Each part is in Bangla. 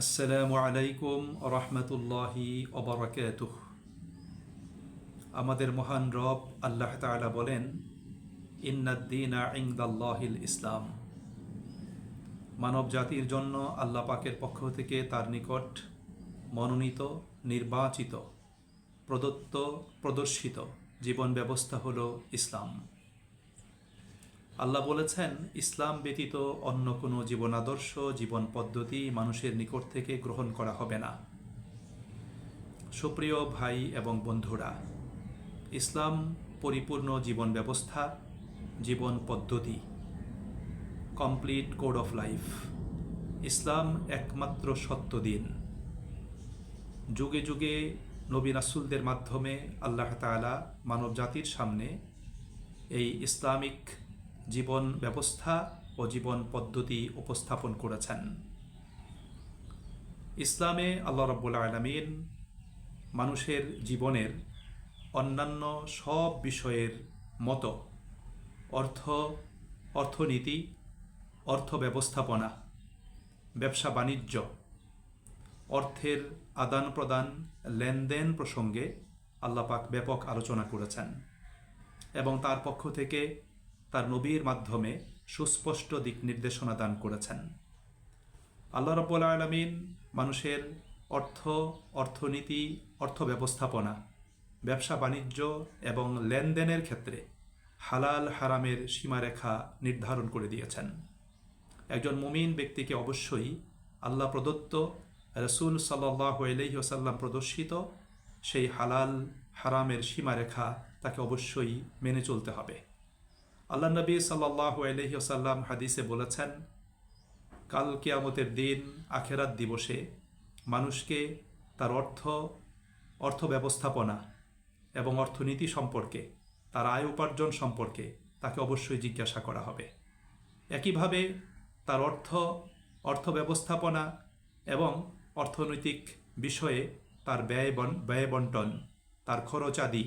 আসসালামু আলাইকুম রহমতুল্লাহি অবরাকাতুহ আমাদের মহান রব আল্লাহ তাআলা বলেন ইন্নাদ্দিনা ইংদাল্লাহিল ইসলাম। মানব জাতির জন্য আল্লাহ পাকের পক্ষ থেকে তার নিকট মনোনীত, নির্বাচিত, প্রদত্ত, প্রদর্শিত জীবন ব্যবস্থা হল ইসলাম। আল্লাহ বলেছেন, ইসলাম ব্যতীত অন্য কোনো জীবন আদর্শ জীবন পদ্ধতি মানুষের নিকট থেকে গ্রহণ করা হবে না। সুপ্রিয় ভাই এবং বন্ধুরা, ইসলাম পরিপূর্ণ জীবন ব্যবস্থা, জীবন পদ্ধতি, complete code of life. Islam একমাত্র সত্য দিন। যুগে যুগে নবী রাসুলদের মাধ্যমে আল্লাহ তাআলা মানব জাতির সামনে এই ইসলামিক জীবন ব্যবস্থা ও জীবন পদ্ধতি উপস্থাপন করেছেন। ইসলামে আল্লাহ রব্বুল আলমিন মানুষের জীবনের অন্যান্য সব বিষয়ের মতো অর্থ, অর্থনীতি, অর্থ ব্যবস্থাপনা, ব্যবসা বাণিজ্য, অর্থের আদান প্রদান লেনদেন প্রসঙ্গে আল্লাপাক ব্যাপক আলোচনা করেছেন এবং তার পক্ষ থেকে তার নবীর মাধ্যমে সুস্পষ্ট দিক নির্দেশনা দান করেছেন। আল্লাহ রব্বুল আলমিন মানুষের অর্থ, অর্থনীতি, অর্থ ব্যবস্থাপনা, ব্যবসা বাণিজ্য এবং লেনদেনের ক্ষেত্রে হালাল হারামের সীমারেখা নির্ধারণ করে দিয়েছেন। একজন মুমিন ব্যক্তিকে অবশ্যই আল্লাহ প্রদত্ত, রসুল সাল্লাহ আলহিহসাল্লাম প্রদর্শিত সেই হালাল হারামের সীমারেখা তাকে অবশ্যই মেনে চলতে হবে। আল্লাহ নবী সাল্লাহ আলহিহসাল্লাম হাদিসে বলেছেন, কাল কিয়ামতের দিন আখেরাত দিবসে মানুষকে তার অর্থ অর্থ ব্যবস্থাপনা এবং অর্থনীতি সম্পর্কে, তার আয় উপার্জন সম্পর্কে তাকে অবশ্যই জিজ্ঞাসা করা হবে। একইভাবে তার অর্থ অর্থ ব্যবস্থাপনা এবং অর্থনৈতিক বিষয়ে তার ব্যয় ব্যয় বন্টন, তার খরচ আদি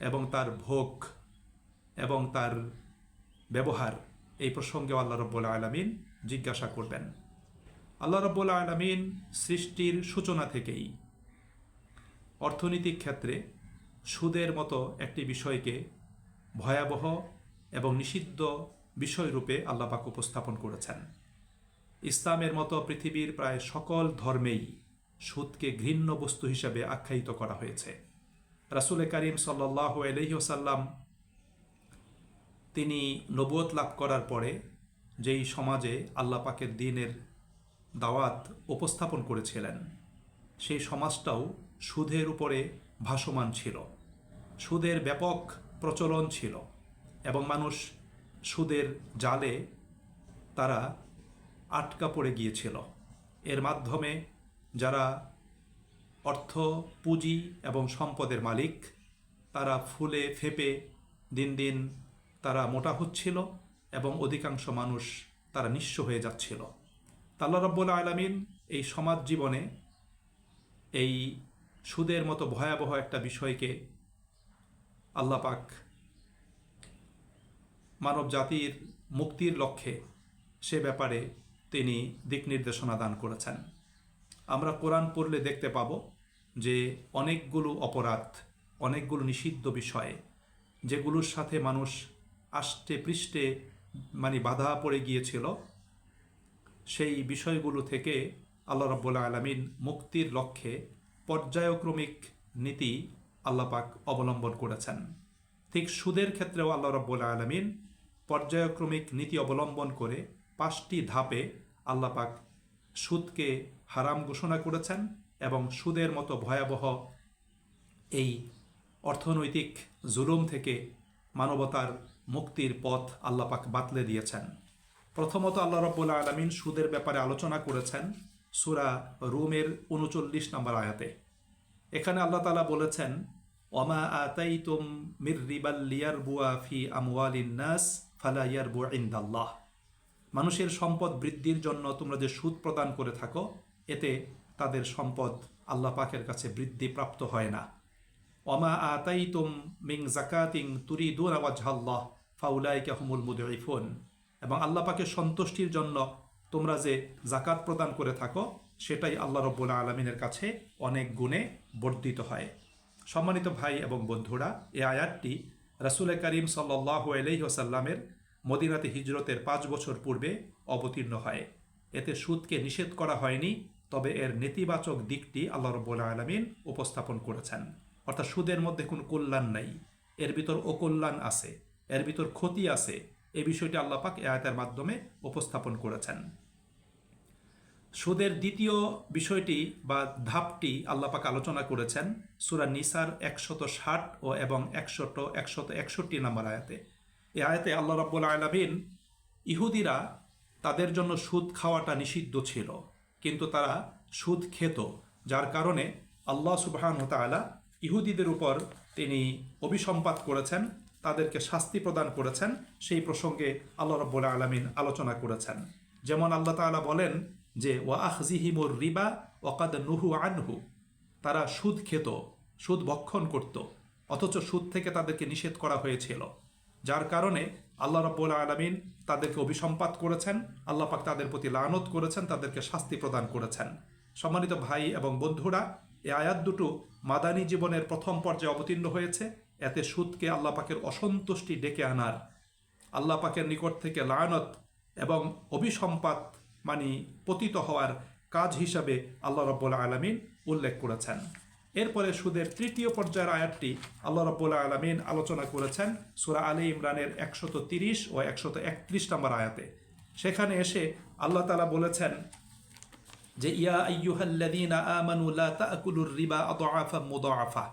এবং তার ভোগ এবং তার ব্যবহার এই প্রসঙ্গে আল্লাহ রব্বুল আলমিন জিজ্ঞাসা করবেন। আল্লাহ রব্বুল আলমিন সৃষ্টির সূচনা থেকেই অর্থনৈতিক ক্ষেত্রে সুদের মতো একটি বিষয়কে ভয়াবহ এবং নিষিদ্ধ বিষয়রূপে আল্লাপাক উপস্থাপন করেছেন। ইসলামের মতো পৃথিবীর প্রায় সকল ধর্মেই সুদকে ঘৃণ্য বস্তু হিসেবে আখ্যায়িত করা হয়েছে। রাসুল করিম সাল্লাহ আলহিহসাল্লাম তিনি নবুয়ত লাভ করার পরে যেই সমাজে আল্লাহ পাকের দিনের দাওয়াত উপস্থাপন করেছিলেন, সেই সমাজটাও সুদের উপরে ভাসমান ছিল। সুদের ব্যাপক প্রচলন ছিল এবং মানুষ সুদের জালে তারা আটকা পড়ে গিয়েছিল। এর মাধ্যমে যারা অর্থ, পুঁজি এবং সম্পদের মালিক, তারা ফুলে ফেপে দিন দিন তারা মোটা হচ্ছিল এবং অধিকাংশ মানুষ তারা নিঃস্ব হয়ে যাচ্ছিল। তাল্লা রব্বুল আলমিন এই সমাজ জীবনে এই সুদের মতো ভয়াবহ একটা বিষয়কে আল্লাপাক মানব জাতির মুক্তির লক্ষ্যে সে ব্যাপারে তিনি দিক নির্দেশনা দান করেছেন। আমরা কোরআন পড়লে দেখতে পাব যে অনেকগুলো অপরাধ, অনেকগুলো নিষিদ্ধ বিষয় যেগুলোর সাথে মানুষ আষ্টে পৃষ্ঠে মানে বাধা পড়ে গিয়েছিল। সেই বিষয়গুলো থেকে আল্লাহ রব্বুল্লা আলমিন মুক্তির লক্ষ্যে পর্যায়ক্রমিক নীতি আল্লাপাক অবলম্বন করেছেন। ঠিক সুদের ক্ষেত্রেও আল্লাহ রব্বুল্লা আলমিন পর্যায়ক্রমিক নীতি অবলম্বন করে পাঁচটি ধাপে আল্লাপাক সুদকে হারাম ঘোষণা করেছেন এবং সুদের মতো ভয়াবহ এই অর্থনৈতিক জুলুম থেকে মানবতার মুক্তির পথ আল্লাপাক বাতলে দিয়েছেন। প্রথমত আল্লাহ রব্বুল্লা আলমিন সুদের ব্যাপারে আলোচনা করেছেন সুরা রুমের উনচল্লিশ নম্বর আয়াতে। এখানে আল্লাহ তালা বলেছেন, ওমা আতাই তুম মির রিবাল্লিয়ার বুয়া ফি আমওয়ালিন নাস ফালাইয়ার বু ইন্দাল্লাহ। মানুষের সম্পদ বৃদ্ধির জন্য তোমরা যে সুদ প্রদান করে থাকো, এতে তাদের সম্পদ আল্লাহ পাকের কাছে বৃদ্ধি প্রাপ্ত হয় না। অমা আতাই তুম মিং জাকাতিং তুরি দুরাওয়াজাল্লাহ ফাউলাই কাহমুল মুদরিফুন। এবং আল্লাহ পাকের সন্তুষ্টির জন্য তোমরা যে জাকাত প্রদান করে থাকো, সেটাই আল্লাহ রব্বুল আলমিনের কাছে অনেক গুণে বর্ধিত হয়। সম্মানিত ভাই এবং বন্ধুরা, এই আয়াতটি রাসুল করিম সাল্লাহ আলহিহসাল্লামের মদিনাতে হিজরতের পাঁচ বছর পূর্বে অবতীর্ণ হয়। এতে সুদকে নিষেধ করা হয়নি, তবে এর নেতিবাচক দিকটি আল্লাহ রব্বুল আলমিন উপস্থাপন করেছেন। অর্থাৎ সুদের মধ্যে কোনো কল্যাণ নাই, এর ভিতর অকল্যাণ আছে। এর ভিতর ক্ষতি আছে। এই বিষয়টি আল্লাপাক এ আয়াতের মাধ্যমে উপস্থাপন করেছেন। সুদের দ্বিতীয় বিষয়টি বা ধাপটি আল্লাপাক আলোচনা করেছেন সুরা নিসার একশত ষাট ও এবং একশত একশত একষট্টি নম্বর আয়াতে। এ আয়াতে আল্লাহ রাব্বুল আলমিন ইহুদিরা তাদের জন্য সুদ খাওয়াটা নিষিদ্ধ ছিল, কিন্তু তারা সুদ খেত, যার কারণে আল্লাহ সুবহান তালা ইহুদিদের উপর তিনি অভিসম্পাত করেছেন তাদেরকে শাস্তি প্রদান করেছেন, সেই প্রসঙ্গে আল্লাহ রব্বুল আলমিন আলোচনা করেছেন। যেমন আল্লাহ তাআলা বলেন যে ওয়া আখজিহিমুর রিবা ওয়াকাদ নুহু আনহু। তারা সুদ খেত, সুদ ভক্ষণ করত, অথচ সুদ থেকে তাদেরকে নিষেধ করা হয়েছিল। যার কারণে আল্লাহ রব্বুল আলমিন তাদেরকে অভিসম্পাত করেছেন, আল্লাহ পাক তাদের প্রতি লানত করেছেন, তাদেরকে শাস্তি প্রদান করেছেন। সম্মানিত ভাই এবং বন্ধুরা এ আয়াত দুটো মাদানী জীবনের প্রথম পর্যায়ে অবতীর্ণ হয়েছে। এতে সুদকে আল্লাহ পাকের অসন্তুষ্টি ডেকে আনার, আল্লাহ পাকের নিকট থেকে লায়নত এবং অভিসম্পাত মানে পতিত হওয়ার কাজ হিসাবে আল্লাহ রব্বুল আলমিন উল্লেখ করেছেন। এরপরে সুদের তৃতীয় পর্যায়ের আয়াতটি আল্লাহ রব্বুল আলমিন আলোচনা করেছেন সুরা আলী ইমরানের একশত তিরিশ ও একশত একত্রিশ নম্বর আয়াতে। সেখানে এসে আল্লাহ তালা বলেছেন যে, ইয়া আইয়ুহাল্লাযীনা আমানু তাকুলুর রিবা আদআফা মুদাআফা।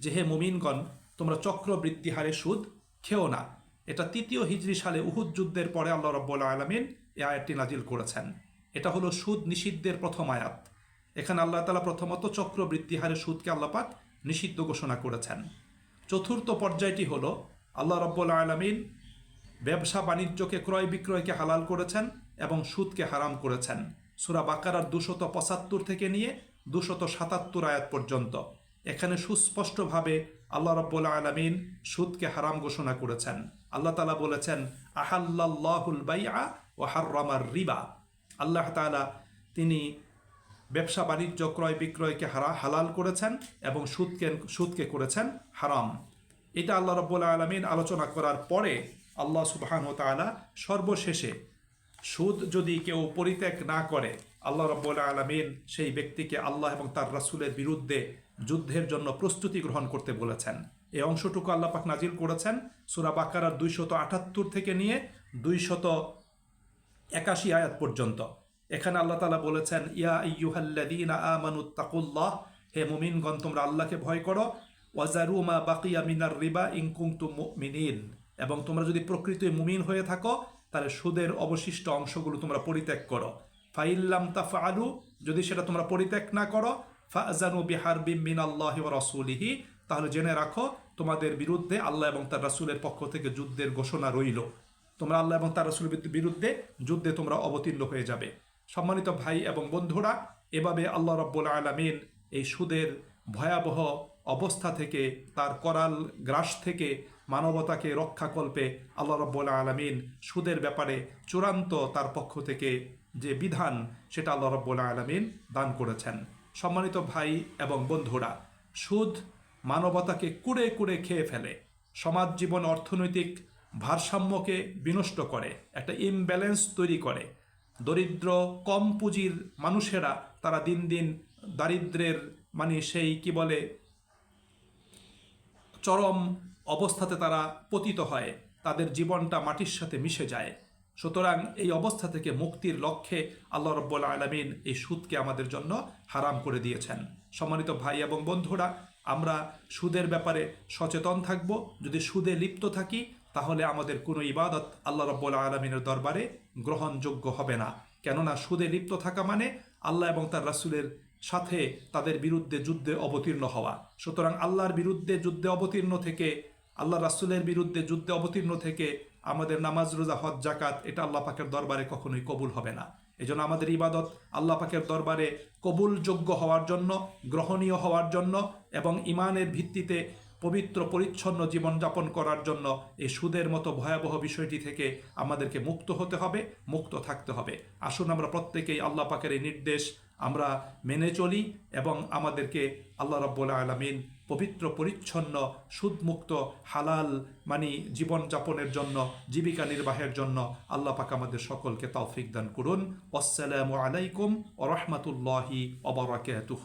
যে হে মুমিনগণ তোমরা চক্রবৃত্তি হারে সুদ খেও না। এটা তৃতীয় হিজরি সালে উহুদ যুদ্ধের পরে আল্লাহ রব্বুল আলমিন এ আয়াতটি নাজিল করেছেন। এটা হলো সুদ নিষিদ্ধের প্রথম আয়াত। এখানে আল্লাহ তালা প্রথমত চক্রবৃত্তি হারে সুদকে আল্লাপাক নিষিদ্ধ ঘোষণা করেছেন। চতুর্থ পর্যায়টি হল আল্লাহ রব্বুল আলমিন ব্যবসা বাণিজ্যকে ক্রয় বিক্রয়কে হালাল করেছেন এবং সুদকে হারাম করেছেন। সুরা বাকারার দুশত পঁচাত্তর থেকে নিয়ে দুশত সাতাত্তর আয়াত পর্যন্ত। এখানে সুস্পষ্টভাবে আল্লাহ রব্বুল আলমিন সুদকে হারাম ঘোষণা করেছেন। আল্লাহ তালা বলেছেন আহাল্লাহুল বাইআ ও হার্রামার রিবা। আল্লাহ তালা তিনি ব্যবসা বাণিজ্য ক্রয় বিক্রয়কে হারা, হালাল করেছেন এবং সুদকে সুদকে করেছেন হারাম। এটা আল্লাহ রব্বুল আলমিন আলোচনা করার পরে আল্লাহ সুবাহান তালা সর্বশেষে সুদ যদি কেউ পরিত্যাগ না করে, আল্লাহ রব্বুল আলমিন সেই ব্যক্তিকে আল্লাহ এবং তার রাসুলের বিরুদ্ধে যুদ্ধের জন্য প্রস্তুতি গ্রহণ করতে বলেছেন। এই অংশটুকু আল্লাহ পাক নাজিল করেছেন। সুরা বাকারার দুইশত আটাত্তর থেকে নিয়ে দুইশত একাশি আয়াত পর্যন্ত। এখানে আল্লাহ তালা বলেছেন, ইয়া ইয়ুহাল্লাদিনা আমানুত্তাকুল্লাহ হে মুমিনগণ, তোমরা আল্লাহকে ভয় করো। ওয়াজারুমা বাকিয়া মিনার রিবা ইনকুংতু মিনিন এবং তোমরা যদি প্রকৃত মুমিন হয়ে থাকো, তাহলে সুদের অবশিষ্ট অংশগুলো তোমরা পরিত্যাগ করো। ফাইল্লাম তাফা আলু যদি সেটা তোমরা পরিত্যাগ না করো ফাজানু বিহার বিমিন আল্লাহ রসুলিহি। তাহলে জেনে রাখো, তোমাদের বিরুদ্ধে আল্লাহ এবং তার রাসুলের পক্ষ থেকে যুদ্ধের ঘোষণা রইল। তোমরা আল্লাহ এবং তার রাসুলের বিরুদ্ধে যুদ্ধে তোমরা অবতীর্ণ হয়ে যাবে। সম্মানিত ভাই এবং বন্ধুরা, এভাবে আল্লাহ রব্বুল আলমিন এই সুদের ভয়াবহ অবস্থা থেকে, তার করাল গ্রাস থেকে, মানবতাকে রক্ষাকল্পে আল্লাহ রব্বুল আলমিন সুদের ব্যাপারে চূড়ান্ত তার পক্ষ থেকে যে বিধান, সেটা আল্লাহ রব্বুল আলমিন দান করেছেন। সম্মানিত ভাই এবং বন্ধুরা, সুদ মানবতাকে কুড়ে কুড়ে খেয়ে ফেলে, সমাজ জীবন অর্থনৈতিক ভারসাম্যকে বিনষ্ট করে, একটা ইমব্যালেন্স তৈরি করে। দরিদ্র, কম পুঁজির মানুষেরা তারা দিন দিন দারিদ্রের মানে সেই কি বলে, চরম অবস্থাতে তারা পতিত হয়, তাদের জীবনটা মাটির সাথে মিশে যায়। সুতরাং এই অবস্থা থেকে মুক্তির লক্ষ্যে আল্লাহ রব্বুল আলমিন এই সুদকে আমাদের জন্য হারাম করে দিয়েছেন। সম্মানিত ভাই এবং বন্ধুরা, আমরা সুদের ব্যাপারে সচেতন থাকব। যদি সুদে লিপ্ত থাকি, তাহলে আমাদের কোনো ইবাদত আল্লাহ রব্বুল আলমিনের দরবারে গ্রহণযোগ্য হবে না। কেননা সুদে লিপ্ত থাকা মানে আল্লাহ এবং তার রাসুলের সাথে তাদের বিরুদ্ধে যুদ্ধে অবতীর্ণ হওয়া। সুতরাং আল্লাহর বিরুদ্ধে যুদ্ধে অবতীর্ণ থেকে আল্লাহ রাসুলের বিরুদ্ধে যুদ্ধে অবতীর্ণ থেকে আমাদের নামাজ, রোজা, হজ জাকাত এটা আল্লাহ পাকের দরবারে কখনোই কবুল হবে না। এজন্য আমাদের ইবাদত আল্লাহ পাকের দরবারে কবুলযোগ্য হওয়ার জন্য, গ্রহণীয় হওয়ার জন্য এবং ইমানের ভিত্তিতে পবিত্র, পরিচ্ছন্ন জীবনযাপন করার জন্য এই সুদের মতো ভয়াবহ বিষয়টি থেকে আমাদেরকে মুক্ত হতে হবে, মুক্ত থাকতে হবে। আসুন আমরা প্রত্যেকেই আল্লাহ পাকের এই নির্দেশ আমরা মেনে চলি এবং আমাদেরকে আল্লাহ রব্বুল আলমিন পবিত্র, পরিচ্ছন্ন, সুদমুক্ত, হালাল মানে জীবনযাপনের জন্য, জীবিকা নির্বাহের জন্য আল্লাহ পাক আমাদের সকলকে তৌফিক দান করুন। আসসালামু আলাইকুম ও রহমতুল্লাহি অবরাকাতুহ